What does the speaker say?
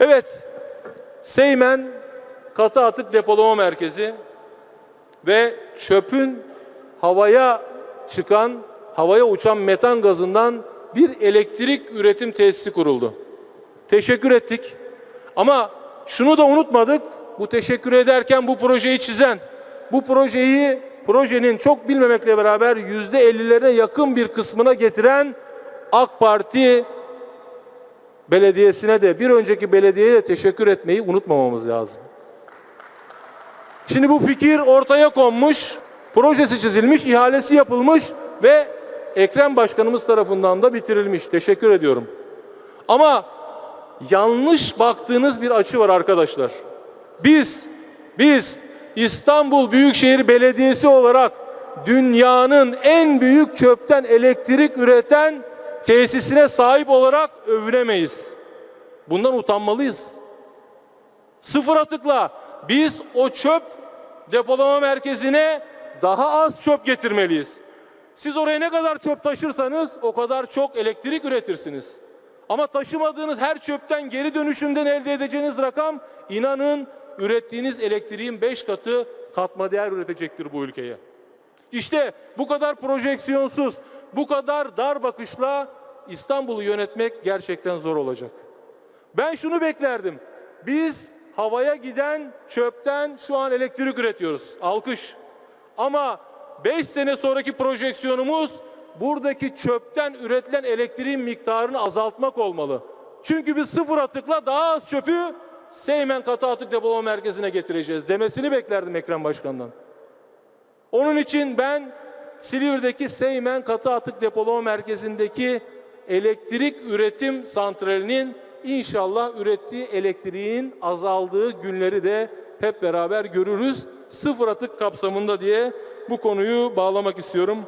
Evet, Seymen katı atık depolama merkezi ve çöpün havaya çıkan, havaya uçan metan gazından bir elektrik üretim tesisi kuruldu. Teşekkür ettik. Ama şunu da unutmadık. Bu teşekkür ederken bu projeyi çizen, bu projeyi projenin çok bilmemekle beraber yüzde ellilere yakın bir kısmına getiren AK Parti belediyesine de bir önceki belediyeye de teşekkür etmeyi unutmamamız lazım. Şimdi bu fikir ortaya konmuş, projesi çizilmiş, ihalesi yapılmış ve Ekrem Başkanımız tarafından da bitirilmiş. Teşekkür ediyorum. Ama yanlış baktığınız bir açı var arkadaşlar. Biz, biz İstanbul Büyükşehir Belediyesi olarak dünyanın en büyük çöpten elektrik üreten tesisine sahip olarak övünemeyiz. Bundan utanmalıyız. Sıfır atıkla biz o çöp depolama merkezine daha az çöp getirmeliyiz. Siz oraya ne kadar çöp taşırsanız o kadar çok elektrik üretirsiniz. Ama taşımadığınız her çöpten geri dönüşümden elde edeceğiniz rakam inanın ürettiğiniz elektriğin 5 katı katma değer üretecektir bu ülkeye. İşte bu kadar projeksiyonsuz, bu kadar dar bakışla İstanbul'u yönetmek gerçekten zor olacak. Ben şunu beklerdim. Biz havaya giden çöpten şu an elektrik üretiyoruz. Alkış. Ama 5 sene sonraki projeksiyonumuz buradaki çöpten üretilen elektriğin miktarını azaltmak olmalı. Çünkü biz sıfır atıkla daha az çöpü Seymen Katı Atık Depolama Merkezi'ne getireceğiz demesini beklerdim Ekrem Başkan'dan. Onun için ben Silivri'deki Seymen Katı Atık Depolama Merkezi'ndeki elektrik üretim santralinin inşallah ürettiği elektriğin azaldığı günleri de hep beraber görürüz. Sıfır atık kapsamında diye bu konuyu bağlamak istiyorum.